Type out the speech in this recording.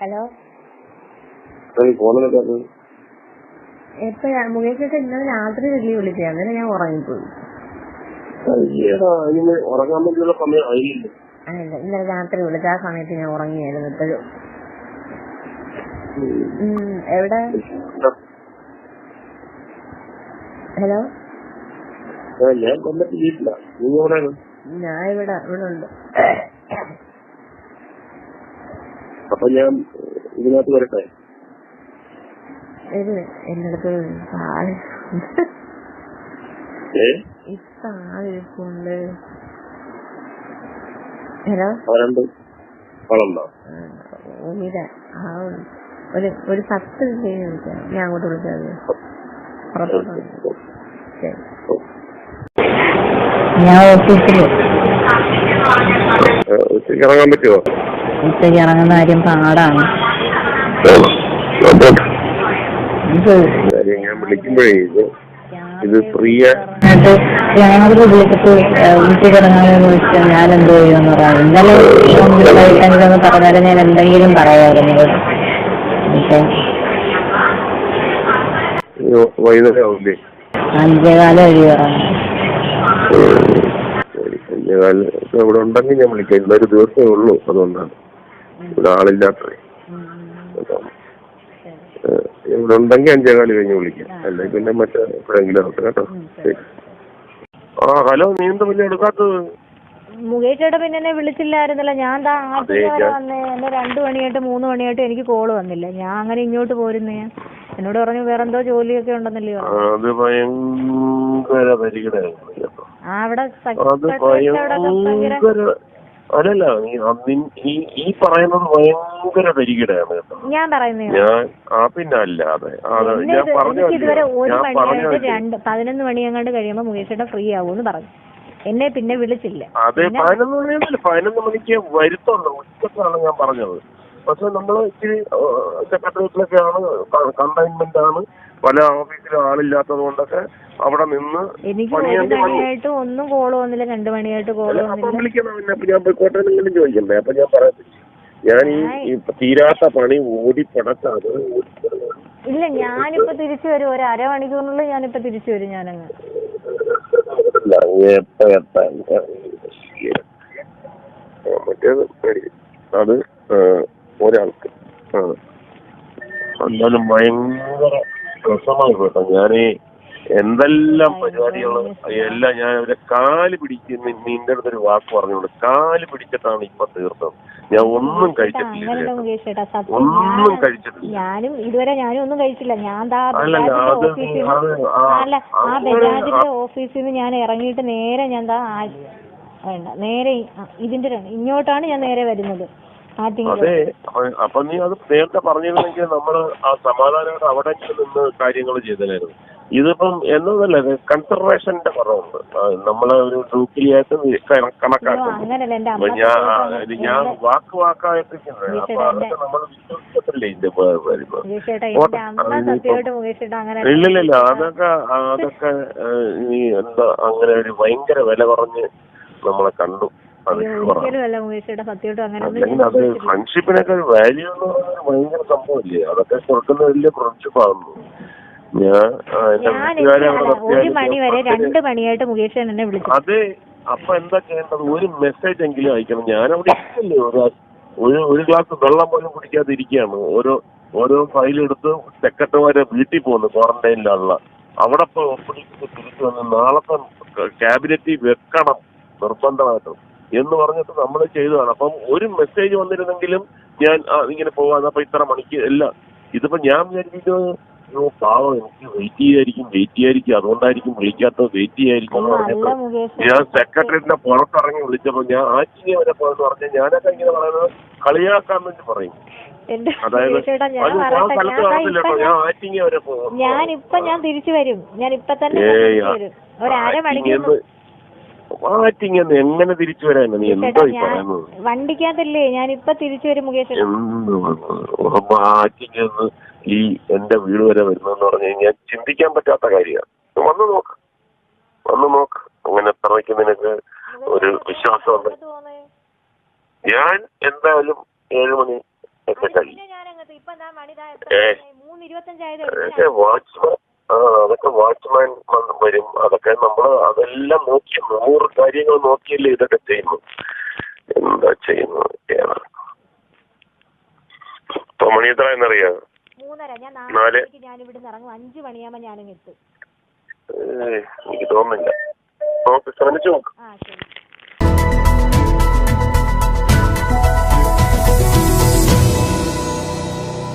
Hello? എപ്പോഴാ? മുകേഷ് ഇന്നലെ രാത്രി വലിയ വിളിച്ചേ. അങ്ങനെ ഞാൻ ഉറങ്ങിപ്പോയി. ഉറങ്ങാൻ വേണ്ടിയുള്ള സമയം ആയില്ല? അല്ല ഇന്നലെ രാത്രി വിളിച്ച ആ സമയത്ത് ഞാൻ ഉറങ്ങിയായിരുന്നു ഇപ്പോഴും. എവിടെ? ഹലോ? ഞാൻ ഇവിടെ ഇവിടെ ഉണ്ട്. അപ്പൊ ഞാൻ ഇതിനകത്ത് വരട്ടെ? ഹലോ? ഒരു ഒരു പത്ത് മിനിറ്റ് വിളിക്കാം. ഞാൻ അങ്ങോട്ട് പുറത്തോട്ട് ഞാൻ ഓഫീസിൽ ഉച്ചയ്ക്ക് ഇറങ്ങാൻ പറ്റുമോ ഉച്ചയ്ക്ക് ഇറങ്ങുന്ന കാര്യം പാടാണ്. ഞാൻ വിളിക്കുമ്പോഴേ ഇത് ഇത് ഫ്രീ എന്നിട്ട് രാവിലെ വിളിച്ചിട്ട് ഉച്ചയ്ക്ക് ഇറങ്ങാമെന്ന് ചോദിച്ചാൽ ഞാൻ എന്തോ ചെയ്യുമെന്ന് പറയാം. ഇന്നലെ എനിക്കൊന്ന് പറഞ്ഞാലും ഞാൻ എന്തെങ്കിലും പറയാമായിരുന്നു അഞ്ചേകാലം ഇവിടെ ഉണ്ടെങ്കിൽ ഞാൻ വിളിക്കാം. ഇന്നൊരു ദിവസമേ ഉള്ളൂ അതുകൊണ്ടാണ്. ഇവിടെ. ഏഹ് ഇവിടെ ഉണ്ടെങ്കിൽ അഞ്ചേകാൽ കഴിഞ്ഞ് വിളിക്കാം. അല്ലെങ്കിൽ പിന്നെ മറ്റേ എപ്പോഴെങ്കിലും ആവട്ടെ കേട്ടോ. ശരി. ആ ഹലോ നീ എന്താ പിന്നെ എടുക്കാത്തത്? മുകേഷേട്ട പിന്നെ എന്നെ വിളിച്ചില്ലായിരുന്നല്ലോ. ഞാൻ ദാ ആദ്യം വന്നേ. എന്നെ രണ്ടു മണിയായിട്ട് മൂന്ന് മണിയായിട്ട് എനിക്ക് കോൾ വന്നില്ല. ഞാൻ അങ്ങനെ ഇങ്ങോട്ട് പോരുന്നേ. എന്നോട് പറഞ്ഞു വേറെന്തോ ജോലിയൊക്കെ ഉണ്ടെന്നല്ലേ ആ, പറഞ്ഞു. അത് ഭയങ്കര ആ അവിടെ ഭയങ്കര അല്ലല്ല ഈ ഈ പറയുന്നത് ഭയങ്കര പരിഗണനയാണ് കേട്ടോ. ഞാൻ പറയുന്നത്. ഞാൻ ആ പിന്നെ അല്ലാതെ അതെ. ഞാൻ പറഞ്ഞു ഇതുവരെ ഒരു രണ്ട് പതിനൊന്ന് മണിയെങ്ങാണ്ട് കഴിയുമ്പോ മുകേഷ് ചേട്ടൻ ഫ്രീ ആവൂന്ന് പറഞ്ഞു. എന്നെ പിന്നെ വിളിച്ചില്ല. അതെ പതിനൊന്ന് മണിയല്ല പതിനൊന്ന് മണിക്ക് വരുത്തുള്ളൂ ഉച്ചക്കാണ് ഞാൻ പറഞ്ഞത്. പക്ഷെ നമ്മൾ ഇച്ചിരി സെക്രട്ടേറിയറ്റിലൊക്കെയാണ് കണ്ടെയ്ൻമെന്റ് ആണ് പല ഓഫീസിലും ആളില്ലാത്തത് കൊണ്ടൊക്കെ അവിടെ നിന്ന് എനിക്ക് ഒരു പണിയാണ്ടി മണിയായിട്ട് ഒന്നും കോൾ വന്നില്ല. രണ്ടു മണിയായിട്ട് കോൾ അല്ല, വന്നില്ല. വിളിക്കണം പിന്നെ? അപ്പൊ ഞാൻ പോയിക്കോട്ടെ എന്നെങ്കിലും ചോദിക്കണ്ടേ? അപ്പൊ ഞാൻ പറയത്തില്ല ഞാൻ ഈ ഈ തീരാത്ത പണി ഓടിപ്പടക്കാതെ ഓടിപ്പടക്കാതെ ഇല്ല ഞാനിപ്പോ തിരിച്ചു വരും. ഒരു അരമണിക്കൂറിനുള്ളിൽ ഞാനിപ്പോ തിരിച്ചു വരും ഞാനങ്ങ്. അല്ല, എപ്പ എത്താൻ ആ, മറ്റേത് മേടിക്കും അത് ആ, ഒരാൾക്ക്. ആ. എന്നാലും ഭയങ്കര രസമായി കേട്ടോ. ഞാനീ എന്തെല്ലാം പരിപാടികൾ എല്ലാം ഞാൻ അവരെ കാൽ പിടിക്കുന്ന നിന്റെ അടുത്തൊരു വാക്ക് പറഞ്ഞോണ്ട് കാൽ പിടിച്ചിട്ടാണ് ഇപ്പൊ തീർത്തത് ഞാൻ ഒന്നും കഴിച്ചിട്ടില്ല ഒന്നും കഴിച്ചിട്ടില്ല. ഞാനും ഇതുവരെ ഞാനും ഒന്നും കഴിച്ചില്ല ഞാൻ ആ അല്ല ആ ബജാജിന്റെ ഓഫീസിൽ നിന്ന് ഞാൻ ഇറങ്ങിയിട്ട് നേരെ ഞാൻ ദാ വേണ്ട നേരെ ഇതിന്റെ ഇങ്ങോട്ടാണ് ഞാൻ നേരെ വരുന്നത്. അതെ അപ്പൊ- അപ്പൊ നീ അത് നേരത്തെ പറഞ്ഞിരുന്നെങ്കിൽ നമ്മൾ ആ സമാധാനമായിട്ട് അവിടെ നിന്ന് കാര്യങ്ങൾ ചെയ്തതായിരുന്നു ഇതിപ്പം എന്നതല്ല കൺസർവേഷന്റെ കുറവുണ്ട്. നമ്മളെ ഒരു ഗ്രൂപ്പിലായിട്ട് കണക്കാക്കുന്നു. ഞാൻ ഞാൻ വാക്ക് വാക്കായിട്ടിരിക്കുന്നത്. അപ്പൊ അതൊക്കെ നമ്മൾ വിശ്വസിക്കത്തില്ലേ ഇതിന്റെ വരുമ്പോ ഇല്ലില്ലില്ല അതൊക്കെ അതൊക്കെ ഈ എന്താ അങ്ങനെ ഒരു ഭയങ്കര വില കുറഞ്ഞ് നമ്മളെ കണ്ടു. ഫ്രണ്ട്ഷിപ്പിനൊക്കെ ഒരു വാല്യൂ എന്ന് പറയുന്നത് ഭയങ്കര സംഭവമില്ലേ? അതൊക്കെ കൊടുക്കുന്ന വലിയ ഫ്രണ്ട്ഷിപ്പ് ആകുന്നു ഞാൻ ഒരു മണി വരെ രണ്ട് മണിയായിട്ട് മുകേഷ് എന്നെ വിളിച്ചു അതെ അപ്പൊ എന്താ ചെയ്യേണ്ടത്? ഒരു മെസ്സേജ് എങ്കിലും അയക്കണം. ഞാൻ അവിടെ ഒരു ഒരു ഗ്ലാസ് വെള്ളം പോലും കുടിക്കാതെ ഇരിക്കുകയാണ്. ഓരോ ഓരോ ഫയൽ എടുത്ത് സെക്രട്ടറിമാരെ വീട്ടിൽ പോകുന്നു ക്വാറന്റൈനിലുള്ള അവിടെ ഒപ്പിടിച്ച് തിരിച്ചു വന്ന് നാളത്തെ ക്യാബിനറ്റിൽ വെക്കണം നിർബന്ധമായിട്ടും. എന്ന് പറഞ്ഞിട്ട് നമ്മൾ ചെയ്തതാണ്. അപ്പം ഒരു മെസ്സേജ് വന്നിരുന്നെങ്കിലും ഞാൻ ഇങ്ങനെ പോവാന്ന് അപ്പൊ ഇത്ര മണിക്ക് എല്ലാം ഇതിപ്പോ ഞാൻ വിചാരിക്കുന്നത് അയ്യോ പാവം എനിക്ക് വെയിറ്റ് ചെയ്യായിരിക്കും വെയിറ്റ് ചെയ്യായിരിക്കും. അതുകൊണ്ടായിരിക്കും വിളിക്കാത്തത്. വെയിറ്റ് ചെയ്യായിരിക്കും എന്ന് ഞാൻ സെക്രട്ടറിന്റെ പുറത്തിറങ്ങി വിളിച്ചപ്പോ ഞാൻ ആറ്റിങ്ങ വരെ പോയെന്ന് പറഞ്ഞ ഞാനൊക്കെ ഇങ്ങനെ പറയുന്നത് കളിയാക്കാൻ വേണ്ടി പറയും. അതായത് ഞാൻ അത് ഞാൻ സ്ഥലത്ത് ഞാൻ ദാ കാണത്തില്ല ഇപ്പൊ കേട്ടോ. ഞാൻ ആറ്റിങ്ങ വരെ പോകും. ഞാൻ തിരിച്ചു വരും. ഞാൻ ഇപ്പൊ തന്നെ ഏയ് തിരിച്ചു വരും. ഒരു ആറ്റിങ്ങന്ന് എങ്ങനെ തിരിച്ചു വരാനാ? നീ എന്തോ ഈ പറയുന്നത്? വണ്ടിക്കകത്തല്ലേ ഞാൻ ഇപ്പൊ തിരിച്ചു വരും മുകേഷ് എന്ത് ഈ എന്റെ വീട് വരെ വരുന്നെന്ന് പറഞ്ഞു കഴിഞ്ഞാൽ ചിന്തിക്കാൻ പറ്റാത്ത കാര്യമാണ്. വന്ന് നോക്ക്. വന്ന് നോക്ക്. അങ്ങനെ എത്രയ്ക്ക് നിനക്ക് ഒരു വിശ്വാസമുണ്ട്. ഞാൻ എന്തായാലും ഏഴുമണി ഒക്കെ കഴിയും. ഏ. വാച്ച്മാൻ അതൊക്കെ വാച്ച്മാൻ വരും. അതൊക്കെ നമ്മൾ അതെല്ലാം നോക്കി നൂറ് കാര്യങ്ങൾ നോക്കിയില്ലേ ഇതൊക്കെ ചെയ്യുന്നു. എന്താ ചെയ്യുന്നത് ഇപ്പൊ മണി എത്ര എന്നറിയാം? നാല്. ഇറങ്ങും. അഞ്ചു മണിയാകുമ്പോ ഞാനും എത്തും. എനിക്ക് തോന്നുന്നില്ല. നോക്ക് ശ്രമിച്ചു നോക്ക്.